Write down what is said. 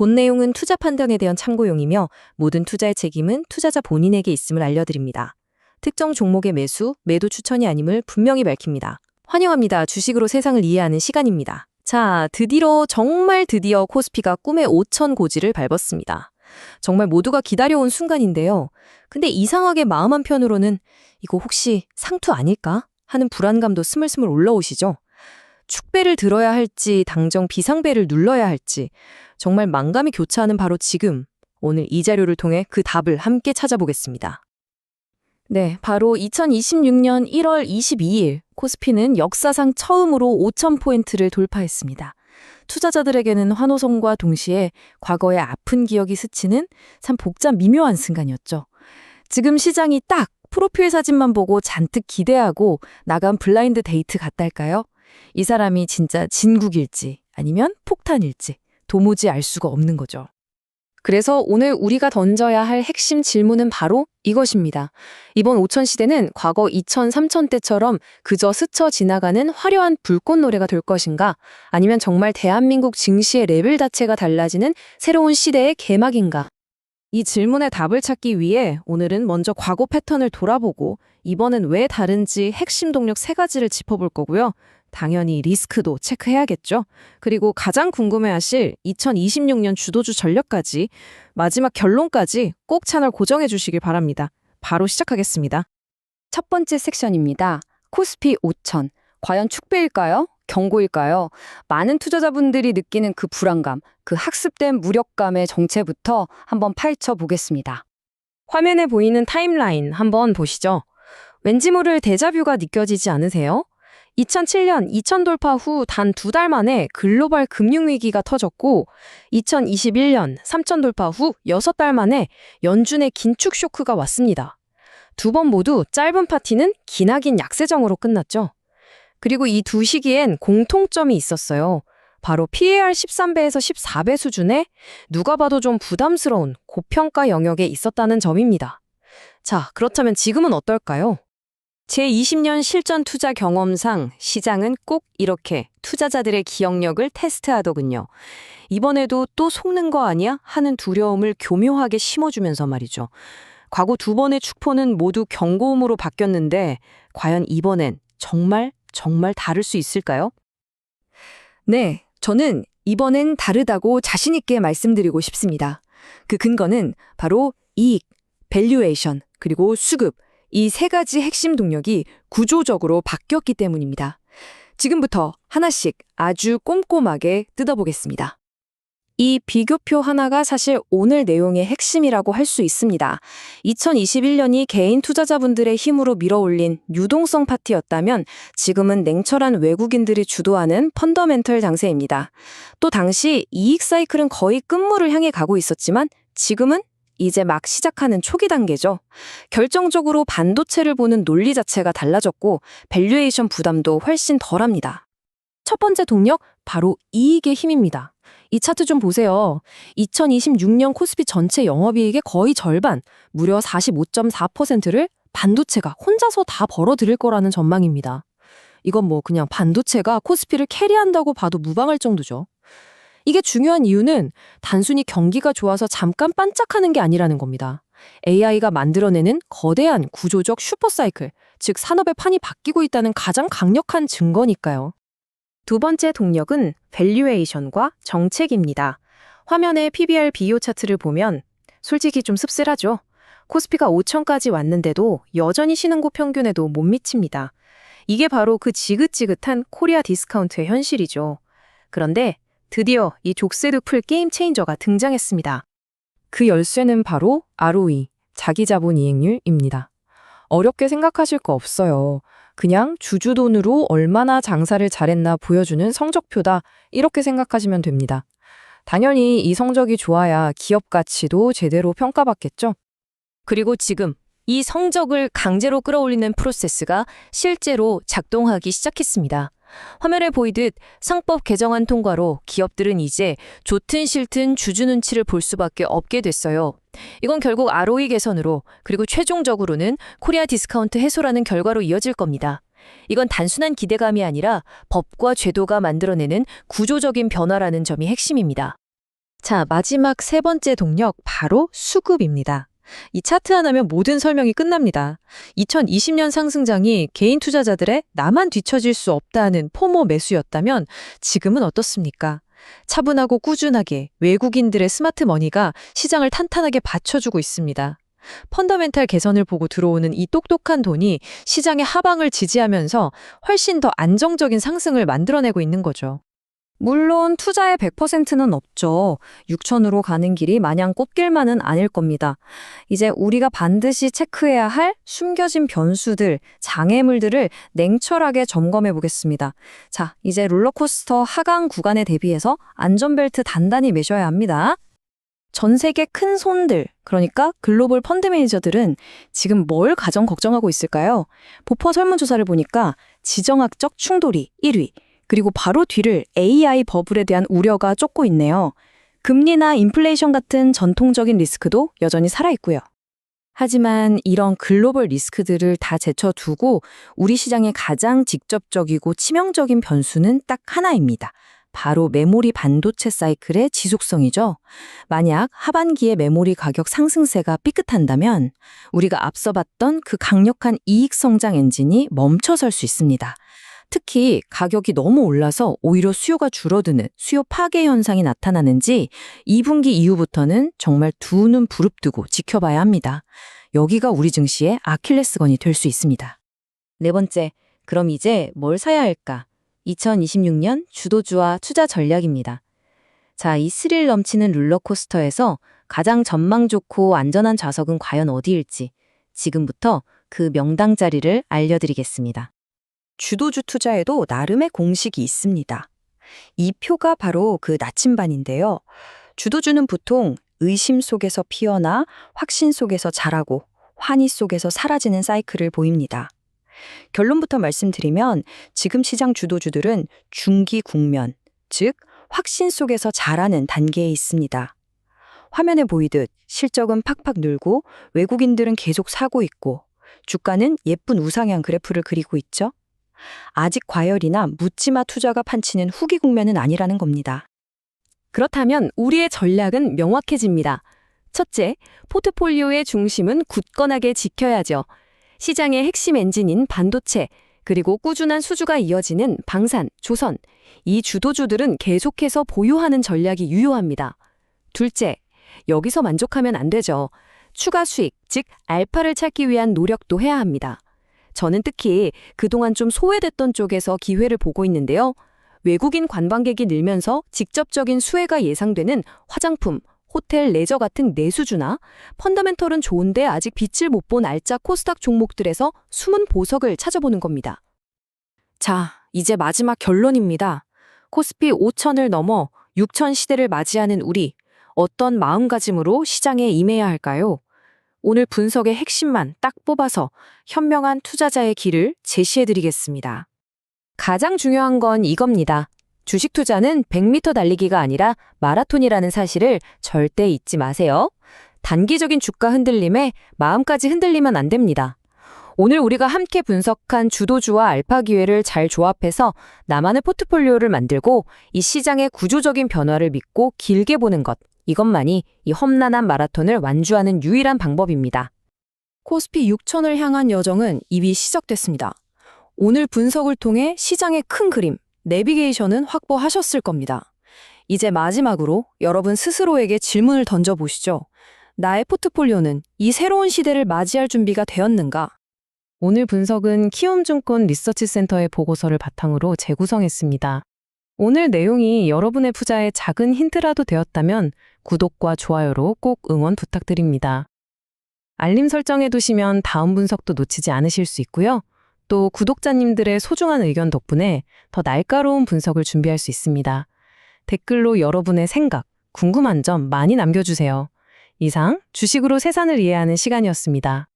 본 내용은 투자 판단에 대한 참고용이며 모든 투자의 책임은 투자자 본인에게 있음을 알려드립니다. 특정 종목의 매수, 매도 추천이 아님을 분명히 밝힙니다. 환영합니다. 주식으로 세상을 이해하는 시간입니다. 자, 드디어 정말 드디어 코스피가 꿈의 5천 고지를 밟았습니다. 정말 모두가 기다려온 순간인데요. 근데 이상하게 마음 한편으로는 이거 혹시 상투 아닐까? 하는 불안감도 스물스물 올라오시죠? 축배를 들어야 할지 당정 비상배를 눌러야 할지 정말 만감이 교차하는 바로 지금 오늘 이 자료를 통해 그 답을 함께 찾아보겠습니다. 네, 바로 2026년 1월 22일 코스피는 역사상 처음으로 5,000포인트를 돌파했습니다. 투자자들에게는 환호성과 동시에 과거의 아픈 기억이 스치는 참 복잡 미묘한 순간이었죠. 지금 시장이 딱 프로필 사진만 보고 잔뜩 기대하고 나간 블라인드 데이트 같달까요? 이 사람이 진짜 진국일지 아니면 폭탄일지 도무지 알 수가 없는 거죠. 그래서 오늘 우리가 던져야 할 핵심 질문은 바로 이것입니다. 이번 5천 시대는 과거 2천, 3천 때처럼 그저 스쳐 지나가는 화려한 불꽃 노래가 될 것인가? 아니면 정말 대한민국 증시의 레벨 자체가 달라지는 새로운 시대의 개막인가? 이 질문에 답을 찾기 위해 오늘은 먼저 과거 패턴을 돌아보고 이번엔 왜 다른지 핵심 동력 세 가지를 짚어볼 거고요. 당연히 리스크도 체크해야겠죠. 그리고 가장 궁금해하실 2026년 주도주 전략까지 마지막 결론까지 꼭 채널 고정해 주시길 바랍니다. 바로 시작하겠습니다. 첫 번째 섹션입니다. 코스피 5천. 과연 축배일까요? 경고일까요? 많은 투자자분들이 느끼는 그 불안감, 그 학습된 무력감의 정체부터 한번 파헤쳐 보겠습니다. 화면에 보이는 타임라인 한번 보시죠. 왠지 모를 데자뷰가 느껴지지 않으세요? 2007년 2000 돌파 후 단 두 달 만에 글로벌 금융위기가 터졌고 2021년 3000 돌파 후 6달 만에 연준의 긴축 쇼크가 왔습니다. 두 번 모두 짧은 파티는 기나긴 약세정으로 끝났죠. 그리고 이 두 시기엔 공통점이 있었어요. 바로 PAR 13배에서 14배 수준에 누가 봐도 좀 부담스러운 고평가 영역에 있었다는 점입니다. 자, 그렇다면 지금은 어떨까요? 제20년 실전 투자 경험상 시장은 꼭 이렇게 투자자들의 기억력을 테스트하더군요. 이번에도 또 속는 거 아니야? 하는 두려움을 교묘하게 심어주면서 말이죠. 과거 두 번의 축포는 모두 경고음으로 바뀌었는데 과연 이번엔 정말 정말 다를 수 있을까요? 네, 저는 이번엔 다르다고 자신 있게 말씀드리고 싶습니다. 그 근거는 바로 이익, 밸류에이션, 그리고 수급, 이 세 가지 핵심 동력이 구조적으로 바뀌었기 때문입니다. 지금부터 하나씩 아주 꼼꼼하게 뜯어보겠습니다. 이 비교표 하나가 사실 오늘 내용의 핵심이라고 할 수 있습니다. 2021년이 개인 투자자분들의 힘으로 밀어올린 유동성 파티였다면 지금은 냉철한 외국인들이 주도하는 펀더멘털 장세입니다. 또 당시 이익 사이클은 거의 끝물을 향해 가고 있었지만 지금은 이제 막 시작하는 초기 단계죠. 결정적으로 반도체를 보는 논리 자체가 달라졌고 밸류에이션 부담도 훨씬 덜합니다. 첫 번째 동력 바로 이익의 힘입니다. 이 차트 좀 보세요. 2026년 코스피 전체 영업이익의 거의 절반, 무려 45.4%를 반도체가 혼자서 다 벌어들일 거라는 전망입니다. 이건 뭐 그냥 반도체가 코스피를 캐리한다고 봐도 무방할 정도죠. 이게 중요한 이유는 단순히 경기가 좋아서 잠깐 반짝하는 게 아니라는 겁니다. AI가 만들어내는 거대한 구조적 슈퍼사이클, 즉 산업의 판이 바뀌고 있다는 가장 강력한 증거니까요. 두 번째 동력은 밸류에이션과 정책입니다. 화면의 PBR 비교 차트를 보면 솔직히 좀 씁쓸하죠. 코스피가 5천까지 왔는데도 여전히 신흥고 평균에도 못 미칩니다. 이게 바로 그 지긋지긋한 코리아 디스카운트의 현실이죠. 그런데 드디어 이 족쇄도 풀 게임 체인저가 등장했습니다. 그 열쇠는 바로 ROE, 자기자본 이익률입니다. 어렵게 생각하실 거 없어요. 그냥 주주 돈으로 얼마나 장사를 잘했나 보여주는 성적표다. 이렇게 생각하시면 됩니다. 당연히 이 성적이 좋아야 기업 가치도 제대로 평가받겠죠. 그리고 지금 이 성적을 강제로 끌어올리는 프로세스가 실제로 작동하기 시작했습니다. 화면에 보이듯 상법 개정안 통과로 기업들은 이제 좋든 싫든 주주 눈치를 볼 수밖에 없게 됐어요. 이건 결국 ROE 개선으로 그리고 최종적으로는 코리아 디스카운트 해소라는 결과로 이어질 겁니다. 이건 단순한 기대감이 아니라 법과 제도가 만들어내는 구조적인 변화라는 점이 핵심입니다. 자, 마지막 세 번째 동력, 바로 수급입니다. 이 차트 하나면 모든 설명이 끝납니다. 2020년 상승장이 개인 투자자들의 나만 뒤처질 수 없다는 포모 매수였다면 지금은 어떻습니까? 차분하고 꾸준하게 외국인들의 스마트 머니가 시장을 탄탄하게 받쳐주고 있습니다. 펀더멘탈 개선을 보고 들어오는 이 똑똑한 돈이 시장의 하방을 지지하면서 훨씬 더 안정적인 상승을 만들어내고 있는 거죠. 물론 투자의 100%는 없죠. 6천으로 가는 길이 마냥 꽃길만은 아닐 겁니다. 이제 우리가 반드시 체크해야 할 숨겨진 변수들, 장애물들을 냉철하게 점검해 보겠습니다. 자, 이제 롤러코스터 하강 구간에 대비해서 안전벨트 단단히 매셔야 합니다. 전 세계 큰 손들, 그러니까 글로벌 펀드 매니저들은 지금 뭘 가장 걱정하고 있을까요? 보퍼 설문조사를 보니까 지정학적 충돌이 1위, 그리고 바로 뒤를 AI 버블에 대한 우려가 쫓고 있네요. 금리나 인플레이션 같은 전통적인 리스크도 여전히 살아있고요. 하지만 이런 글로벌 리스크들을 다 제쳐두고 우리 시장의 가장 직접적이고 치명적인 변수는 딱 하나입니다. 바로 메모리 반도체 사이클의 지속성이죠. 만약 하반기에 메모리 가격 상승세가 삐끗한다면 우리가 앞서 봤던 그 강력한 이익 성장 엔진이 멈춰설 수 있습니다. 특히 가격이 너무 올라서 오히려 수요가 줄어드는 수요 파괴 현상이 나타나는지 2분기 이후부터는 정말 두 눈 부릅뜨고 지켜봐야 합니다. 여기가 우리 증시의 아킬레스건이 될 수 있습니다. 네 번째, 그럼 이제 뭘 사야 할까? 2026년 주도주와 투자 전략입니다. 자, 이 스릴 넘치는 롤러코스터에서 가장 전망 좋고 안전한 좌석은 과연 어디일지 지금부터 그 명당 자리를 알려드리겠습니다. 주도주 투자에도 나름의 공식이 있습니다. 이 표가 바로 그 나침반인데요. 주도주는 보통 의심 속에서 피어나 확신 속에서 자라고 환희 속에서 사라지는 사이클을 보입니다. 결론부터 말씀드리면 지금 시장 주도주들은 중기 국면, 즉 확신 속에서 자라는 단계에 있습니다. 화면에 보이듯 실적은 팍팍 늘고 외국인들은 계속 사고 있고 주가는 예쁜 우상향 그래프를 그리고 있죠. 아직 과열이나 묻지마 투자가 판치는 후기 국면은 아니라는 겁니다. 그렇다면 우리의 전략은 명확해집니다. 첫째, 포트폴리오의 중심은 굳건하게 지켜야죠. 시장의 핵심 엔진인 반도체, 그리고 꾸준한 수주가 이어지는 방산, 조선, 이 주도주들은 계속해서 보유하는 전략이 유효합니다. 둘째, 여기서 만족하면 안 되죠. 추가 수익, 즉 알파를 찾기 위한 노력도 해야 합니다. 저는 특히 그동안 좀 소외됐던 쪽에서 기회를 보고 있는데요. 외국인 관광객이 늘면서 직접적인 수혜가 예상되는 화장품, 호텔, 레저 같은 내수주나 펀더멘털은 좋은데 아직 빛을 못 본 알짜 코스닥 종목들에서 숨은 보석을 찾아보는 겁니다. 자, 이제 마지막 결론입니다. 코스피 5천을 넘어 6천 시대를 맞이하는 우리, 어떤 마음가짐으로 시장에 임해야 할까요? 오늘 분석의 핵심만 딱 뽑아서 현명한 투자자의 길을 제시해드리겠습니다. 가장 중요한 건 이겁니다. 주식 투자는 100m 달리기가 아니라 마라톤이라는 사실을 절대 잊지 마세요. 단기적인 주가 흔들림에 마음까지 흔들리면 안 됩니다. 오늘 우리가 함께 분석한 주도주와 알파 기회를 잘 조합해서 나만의 포트폴리오를 만들고 이 시장의 구조적인 변화를 믿고 길게 보는 것. 이것만이 이 험난한 마라톤을 완주하는 유일한 방법입니다. 코스피 6천을 향한 여정은 이미 시작됐습니다. 오늘 분석을 통해 시장의 큰 그림, 내비게이션은 확보하셨을 겁니다. 이제 마지막으로 여러분 스스로에게 질문을 던져보시죠. 나의 포트폴리오는 이 새로운 시대를 맞이할 준비가 되었는가? 오늘 분석은 키움증권 리서치센터의 보고서를 바탕으로 재구성했습니다. 오늘 내용이 여러분의 투자에 작은 힌트라도 되었다면 구독과 좋아요로 꼭 응원 부탁드립니다. 알림 설정해 두시면 다음 분석도 놓치지 않으실 수 있고요. 또 구독자님들의 소중한 의견 덕분에 더 날카로운 분석을 준비할 수 있습니다. 댓글로 여러분의 생각, 궁금한 점 많이 남겨주세요. 이상 주식으로 세상을 이해하는 시간이었습니다.